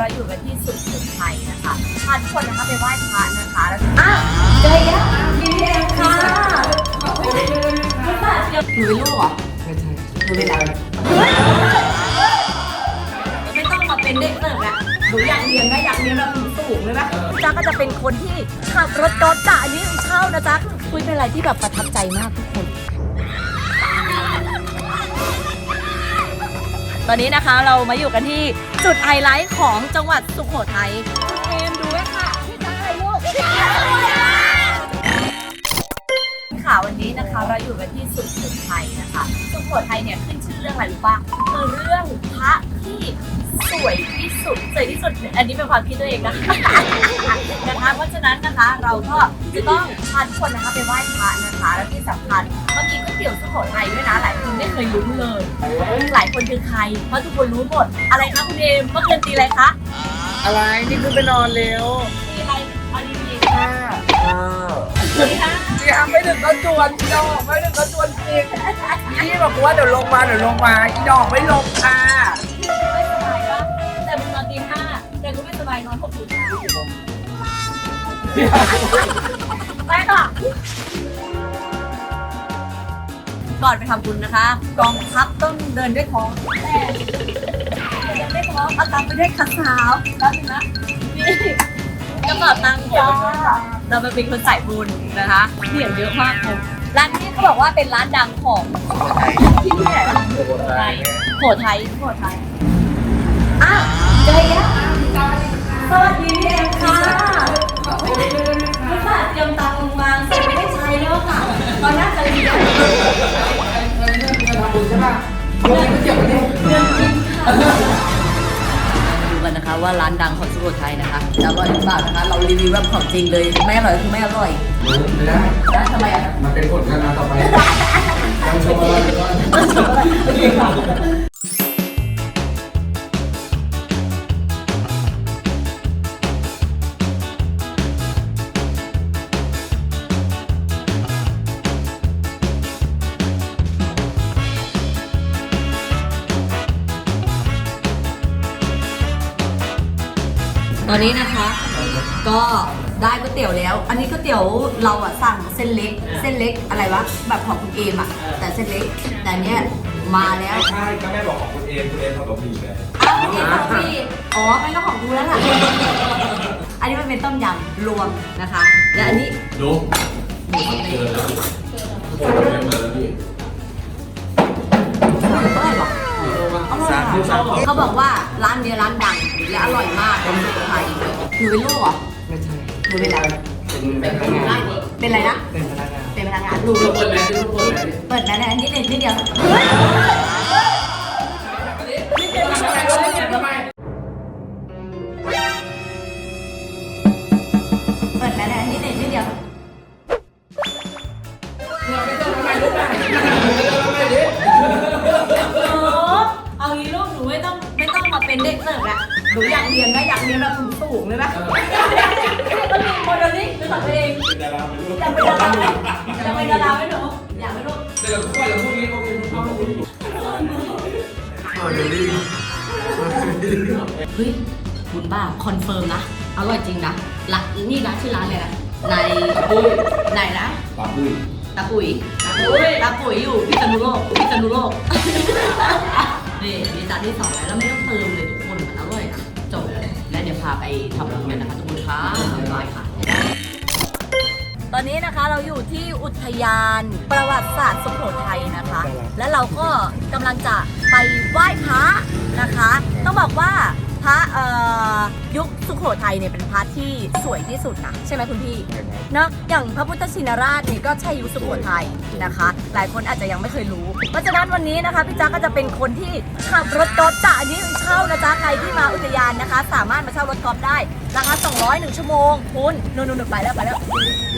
เราอยู่กันที่สุดสุดไทยนะคะพาทุกคนนะคะไปไหว้พระนะคะแล้วอ้าวเจอแล้วพี่เองค่ะคุณป้าเชียวหนูเป็นลูกเหรอไม่ใช่หนูเป็นอะไรไม่ต้องมาเป็นเด็กเสิร์ฟแล้วหนูอยากเรียนนะอยากเรียนแบบสูงเลยนะจ้าก็จะเป็นคนที่ขับรถกอล์ฟจ้ะอันนี้เช่านะจ๊ะคุยเป็นอะไรที่แบบประทับใจมากทุกคน ตอนนี้นะคะเรามาอยู่กันที่จุดไฮไลท์ของจังหวัดสุโขทัยคุณเอมดูไว้ค่ะพี่จ้าถ่ายรูปค่ะวันนี้นะคะเราอยู่กันที่สุโขทัยนะคะสุโขทัยเนี่ยขึ้นชื่อเรื่องอะไรรู้ปะคือเรื่องพระที่สวยที่สุดสวยที่สุด อันนี้เป็นความคิดตัวเองนะคะ นะคะเพราะฉะนั้นนะคะเราก็จะต้องพาทุกคนนะคะไปไหว้พระนะคะ แล้วที่สำคัญเมื่อกี้ก๋วยเตี๋ยวสุโขทัยด้วยนะหลายคนไม่เคยรู้เลย หลายคนคือใคร เพราะทุกคนรู้หมด อะไรคะคุณเอมเมื่อคืนตีอะไรคะอะไร นี่คือไปนอนเร็วตีอะไรเอาดีค่ะอ้าวๆตีห้ายังไม่ถึงก็จวนอีดอกไม่ถึงก็จวนจริงพี่บอกว่าเดี๋ยวลงมาเดี๋ยวลงมาอีดอกไม่ลงค่ะไม่สบายปะแต่มึงนอนตีห้าแต่กูไม่สบายนอนหกโมงเช้า ไปค่ะก่อนไปทำบุญนะคะ กองทัพต้องเดินด้วยท้องแต่เดินด้วยท้องเอาตามไปด้วยขาสาวแล้วถึงนะนี่กระเป๋าตังค์จ้าเราไปเป็นคนใส่บุญนะคะเหรียญเยอะมากผมร้านนี้เขาบอกว่าเป็นร้านดังของที่นี่แหละไทยโหไทยโหไทยอ้าวเจอแล้วสวัสดีค่ะ คุณป้าเตรียมตังค์มาใส่ไม่ได้ใช้แล้วค่ะตอนน่าจะดีทำบุญใช่ป่ะเดี๋ยวเดี๋ยวเดี๋ยวดูกันนะคะว่าร้านดังของสุโขทัยนะคะจะอร่อยหรือเปล่านะคะ เรารีวิวแบบของจริงเลยไม่อร่อยคือไม่อร่อยไม่ได้นะทำไมอะมันเป็นกฎการงานต่อไปต้องชมอะไรก่ อนตอนนี้นะคะ ก็ได้ก๋วยเตี๋ยวแล้ว อันนี้ก๋วยเตี๋ยวเราอะสั่งเส้นเล็ก เส้นเล็กอะไรวะแบบของคุณเอมอะแต่เส้นเล็ก แต่เนี้ยมาแล้วใช่ก็แม่บอกของคุณเอมคุณเอมเขาต้องมีไงอ้าวคุณเอมของพี่อ๋อเป็นก็ของกูแล้วล่ะอันนี้มันเป็นต้มยำรวมนะคะ และอันนี้ดูเจอแล้วผมเรียนมาแล้วพี่ อร่อยว่ะเขาบอกว่าร้านเนี้ยร้านดังและอร่อยมากของสุโขทัยหนูเป็นลูกเหรอไม่ใช่หนูเป็นอะไรเป็นพนักงานเป็นอะไรนะเป็นพนักงานเป็นพนักงานดูเปิดแล้วทุกคนเลยเปิดนะนะนิดเดียวนิดเดียว เป็นเด็กเสิร์ฟละหนูอยากเรียนนะอยากเรียนแบบสูงๆเลยนะก็มีโมเดลลิ่งเป็นของตัวเองเป็นดาราไหมลูกอยากเป็นดาราไหมอยากเป็นดาราไหมหนูอยากเป็นลูกเดี๋ยวทุกคนแล้วพวกนี้พวกนี้พวกนี้เฮ้ยคุณบ้าคอนเฟิร์มนะอร่อยจริงนะร้านนี่นะชื่อร้านเลยนะในปุ้ยไหนนะปาบุ้ยตาปุ๋ยตาปุ๋ยตาปุ๋ยอยู่พิษณุโลกพิษณุโลก นี่มีจานที่สองแล้วแล้วไม่ต้องเติมเลยทุกคนมันอร่อยนะจบแล้วเดี๋ยวพาไปทำบุญกันนะคะทุกคนค่ะบายค่ะ ตอนนี้นะคะเราอยู่ที่อุทยานประวัติศาสตร์สุโขทัยนะคะ และเราก็กำลังจะไปไหว้พระนะคะ ต้องบอกว่า พระเอ่อยุคสุโขทัยเนี่ยเป็นพระที่สวยที่สุดนะใช่ไหมคุณพี่เนาะอย่างพระพุทธชินราชนี่ก็ใช่ยุคสุโขทัยนะคะ หลายคนอาจจะยังไม่เคยรู้ เพราะฉะนั้นวันนี้นะคะพี่จ๊กก็จะเป็นคนที่ขับรถกอล์ฟจ้ะอันนี้เช่านะจ๊ะใครที่มาอุทยานนะคะ สามารถมาเช่ารถกอล์ฟได้ราคา200หนึ่งชั่วโมงคุณนู่นนู่นไปแล้วไปแล้ว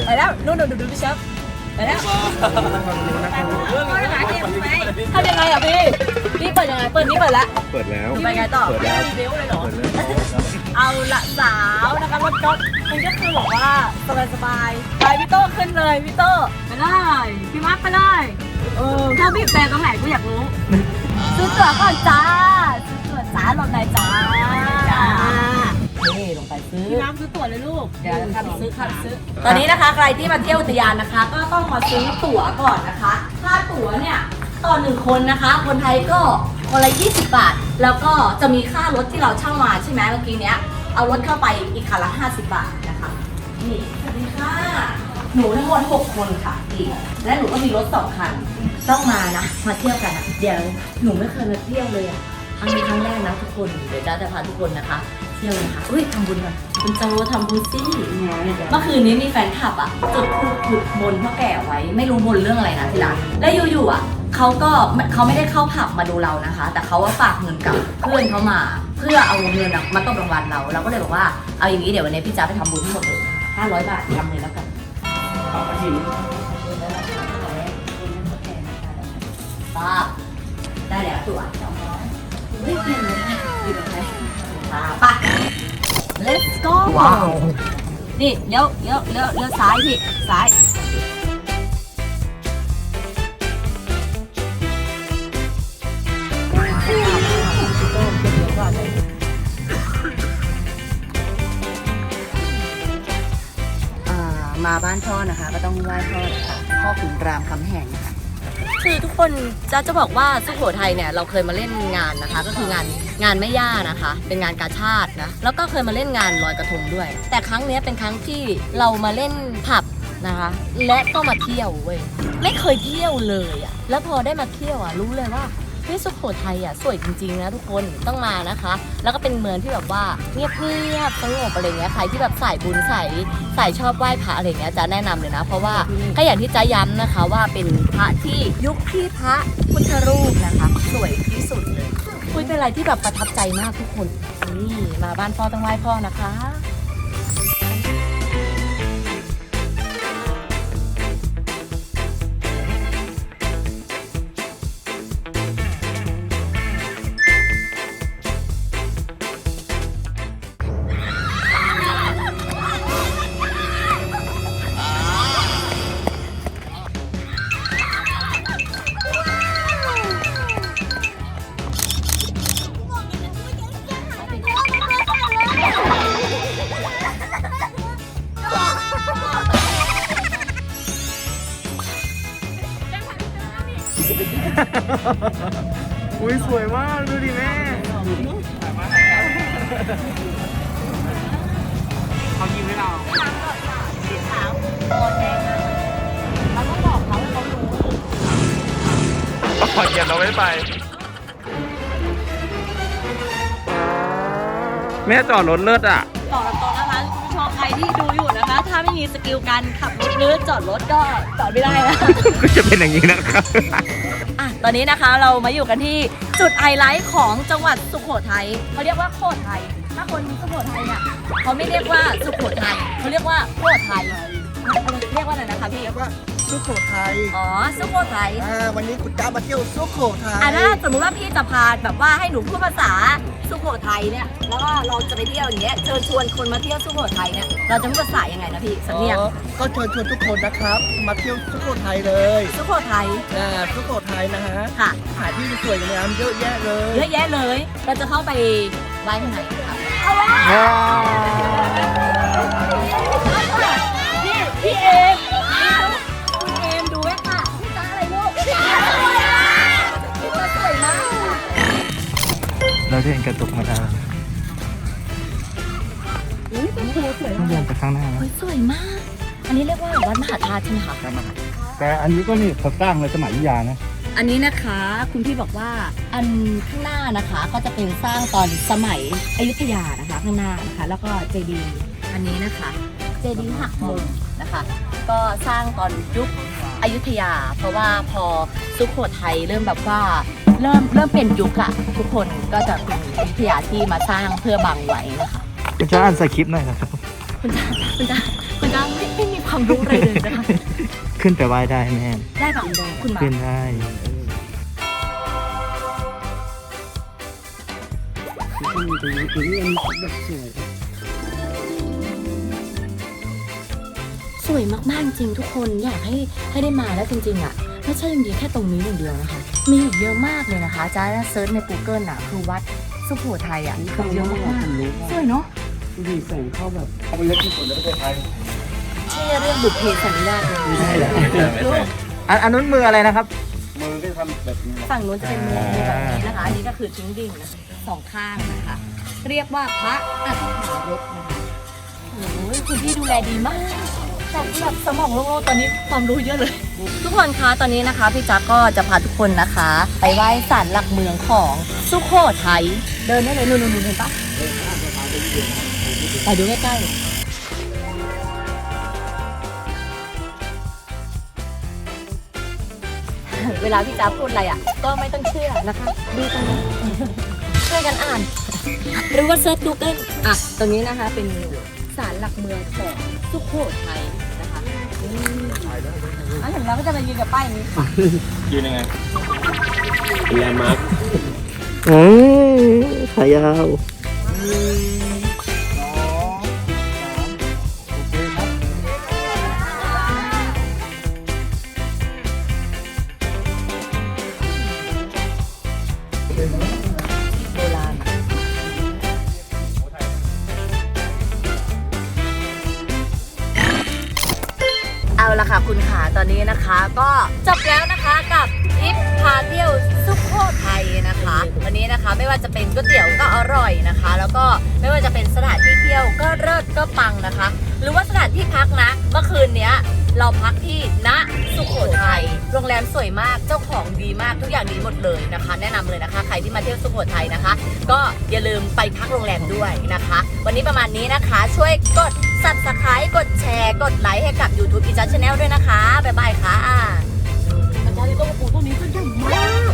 ไปแล้วนู่นนู่นดูดูพี่เชฟไปแล้วทำยังไงอะพี่ พี่เปิดยังไง เปิดนี่เปิดแล้วเปิดแล้ว ไปไงต่อเปิดแล้ว มีเบลเลยเหรอ เปิดแล้วเอาละสาวนะคะรถก็มันก็คือบอกว่าสบายสบายๆไปพี่โต้ขึ้นเลยพี่โต้ไปเลยพี่มาร์คไปเลยเออถ้าบีบแต่ตรงไหนกูอยากรู้ซื้อตั๋วก่อนจ้าซื้อตั๋วจ้าลงไหนจ้าจ้าซื้อตั๋วเลยลูกเดี๋ยวคันซื้อคันซื้อตอนนี้นะคะใครที่มาเที่ยวอุทยานนะคะ ก็ต้องมาซื้อตั๋วก่อนนะคะค่าตั๋วเนี่ย ต่อหนึ่งคนนะคะ คนไทยก็คนละ 20 บาท แล้วก็จะมีค่ารถที่เราเช่ามาใช่ไหมเมื่อกี้เนี้ย เอารถเข้าไปอีกคันละ 50 บาทนะคะ นี่สวัสดีค่ะ หนูทั้งหมด 6 คนค่ะอีกและหนูก็มีรถสองคัน ต้องมานะ มาเที่ยวกันนะเดี๋ยวหนูไม่เคยมาเที่ยวเลยอะครั้งนี้ครั้งแรกนะทุกคน เดี๋ยวจ้าจะพาทุกคนนะคะ เที่ยวเลยค่ะอุ้ยทำบุญก่อนคุณโจทำบุญสิเมื่อคืนนี้มีแฟนคลับอะจุดธูปขุดบนพ่อแก่ไว้ ไม่รู้บนเรื่องอะไรนะทีหลังแล้วอยู่ๆอะ เขาก็เขาไม่ได้เข้าผับมาดูเรานะคะ แต่เขาว่าฝากเงินกับเพื่อนเขามา เพื่อเอาเงินมาตบรางวัลเรา เราก็เลยบอกว่าเอาอย่างนี้เดี๋ยววันนี้พี่จ้าไปทำบุญทั้งหมดเลย500บาททำเลยแล้วกันป้าได้แล้วตัวเฮ้ยเปลี่ยนเลยนะดีแบบไหนป้า let's go ว้าวนี่เลี้ยวเลี้ยวเลี้ยวเลี้ยวซ้ายพี่ซ้ายาบ้านพ่อนะคะ ก็ต้องไหว้พ่อนะคะพ่อขุนรามคำแหงนะคะคือทุกคนจะจะบอกว่าสุโขทัยเนี่ยเราเคยมาเล่นงานนะคะ ก็คืองานงานแม่ย่านะคะ เป็นงานกาชาตินะแล้วก็เคยมาเล่นงานลอยกระทงด้วย แต่ครั้งนี้เป็นครั้งที่เรามาเล่นผับนะคะ และก็มาเที่ยวเว้ยไม่เคยเที่ยวเลยอะแล้วพอได้มาเที่ยวอะรู้เลยว่า เฮ้ยสุโขทัยอะสวยจริงๆนะทุกคนต้องมานะคะ แล้วก็เป็นเมืองที่แบบว่าเงียบๆสงบอะไรเงี้ยใครที่แบบสายบุญสายสายชอบไหว้พระอะไรเงี้ยจะแนะนำเลยนะ เพราะว่าก็อย่างที่จะย้ำนะคะว่าเป็นพระที่ยุคที่พระพุทธรูปนะคะสวยที่สุดเลยคุยเป็นอะไรที่แบบประทับใจมากทุกคนนี่มาบ้านพ่อต้องไหว้พ่อนะคะ มากดูดิแม่เขายิ้มให้เราเราต้องบอกเขาให้เขารู้ขอเกียรเราไม่ไป แม่จอดรถเลิศอะบอกตรงนะคะคุณผู้ชมใครที่ดูอยู่ ไม่มีสกิลการขับรถหรือจอดรถก็จอดไม่ได้นะ ก็จะเป็นอย่างนี้นะครับอะตอนนี้นะคะเรามาอยู่กันที่จุดไฮไลท์ของจังหวัดสุโขทัยเขาเรียกว่าโคไทย ถ้าคนสุโขทัยเนี่ยเขาไม่เรียกว่าสุโขทัยเขาเรียกว่าโคไทยเรียกว่าอะไรนะคะพี่เรียกว่า สุโขทัยอ๋อสุโขทัยอ่าวันนี้คุณจ้ามาเที่ยวสุโขทัยอะถ้าสมมติว่าพี่จะพาแบบว่าให้หนูพูดภาษาสุโขทัยเนี่ยแล้วก็เราจะไปเที่ยวอย่างเงี้ยเชิญชวนคนมาเที่ยวสุโขทัยเนี่ยเราจะพูดภาษายังไงนะพี่สำเนียงอ๋อก็เชิญชวนทุกคนนะครับ มาเที่ยวสุโขทัยเลยสุโขทัยอ่าสุโขทัยนะฮะค่ะสถานที่สวยงามเยอะแยะเลย เยอะแยะเลยเราจะเข้าไปไหว้ข้างในครับพี่พี่เอ ว่าวัดมหาธาตุใช่ไหมคะแต่อันนี้ก็นี่เขาสร้างในสมัยอยุธยานะ อันนี้นะคะคุณพี่บอกว่าอันข้างหน้านะคะก็จะเป็นสร้างตอนสมัยอยุธยานะคะข้างหน้านะคะ แล้วก็เจดีย์อันนี้นะคะเจดีย์หักมุมนะคะ ก็สร้างตอนยุคอยุธยา เพราะว่าพอสุโขทัยเริ่มแบบว่าเริ่มเริ่มเป็นยุคอะทุกคนก็จะเป็นอยุธยาที่มาสร้างเพื่อบังไว้นะคะคุณจะอ่านสคริปต์หน่อยนะครับคุณจ้าคุณจ้าคุณจ้าไม่ไม่มี ความรู้อะไรเลยนะคะ ขึ้นไปไหว้ได้แม่ได้แบบคุณหมาขึ้นได้สวยมากๆจริงทุกคนอยากให้ให้ได้มาแล้วจริงๆอะไม่ใช่มีแค่ตรงนี้อย่างเดียวนะคะ มีอีกเยอะมากเลยนะคะจ้าเซิร์ชใน Google อะคือวัดสุโขทัยอะคือเยอะมากๆสวยเนาะดูดิแสงเข้าแบบเอาไปเล็กที่สุดในประเทศไทย นี่เรื่องบุพเพสันนิวาสเลยไม่ใช่แหละอันอันนู้นมืออะไรนะครับ มือก็ทำแบบนี้ฝั่งนู้นจะเป็นมือมือแบบนี้นะคะ อันนี้ก็คือทิ้งดิ่งนะสองข้างนะคะ เรียกว่าพระอัฏฐารถนะคะโอ้ยคุณพี่ดูแลดีมากจากที่แบบสมองโล่งๆตอนนี้ความรู้เยอะเลย ทุกคนคะตอนนี้นะคะพี่จักก็จะพาทุกคนนะคะ ไปไหว้ศาลหลักเมืองของสุโขทัยเดินได้เลยนู่นๆๆเห็นปะไปดูใกล้ๆ เวลาพี่จ๊าพูดอะไรอะ ก็ไม่ต้องเชื่อนะคะดูตรงนี้ช่วยกันอ่าน หรือว่าเซิร์ชดูเกิลอะตรงนี้นะคะเป็นศาลหลักเมืองของสุโขทัยนะคะอืมอะเห็นแล้วก็จะมายืนกับป้ายนี้ ยืนยังไงเป็นแลนด์มาร์คอืมขายาว โบราณเอาละค่ะคุณขาตอนนี้นะคะ ก็จบแล้วนะคะกับทริปพาเที่ยวสุโขทัยนะคะ วันนี้นะคะไม่ว่าจะเป็นก๋วยเตี๋ยวก็อร่อยนะคะ แล้วก็ไม่ว่าจะเป็นสถานที่เที่ยวก็เลิศก็ปังนะคะ หรือว่าสถานที่พักนะ เมื่อคืนเนี้ย เราพักที่ณสุโขทัยโรงแรมสวยมากเจ้าของดีมากทุกอย่างดีหมดเลยนะคะ แนะนำเลยนะคะ ใครที่มาเที่ยวสุโขทัยนะคะ ก็อย่าลืมไปพักโรงแรมด้วยนะคะ วันนี้ประมาณนี้นะคะ ช่วยกด subscribe กดแชร์ กดไลค์ให้กับ YouTube อีจั c h a n n e l ด้วยนะคะบ๊ายบายค่ะอาจารย์ที่ต้นปูต้นนี้ก็ใหญ่มาก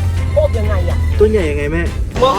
ต้นใหญ่ยังไงแม่ว้า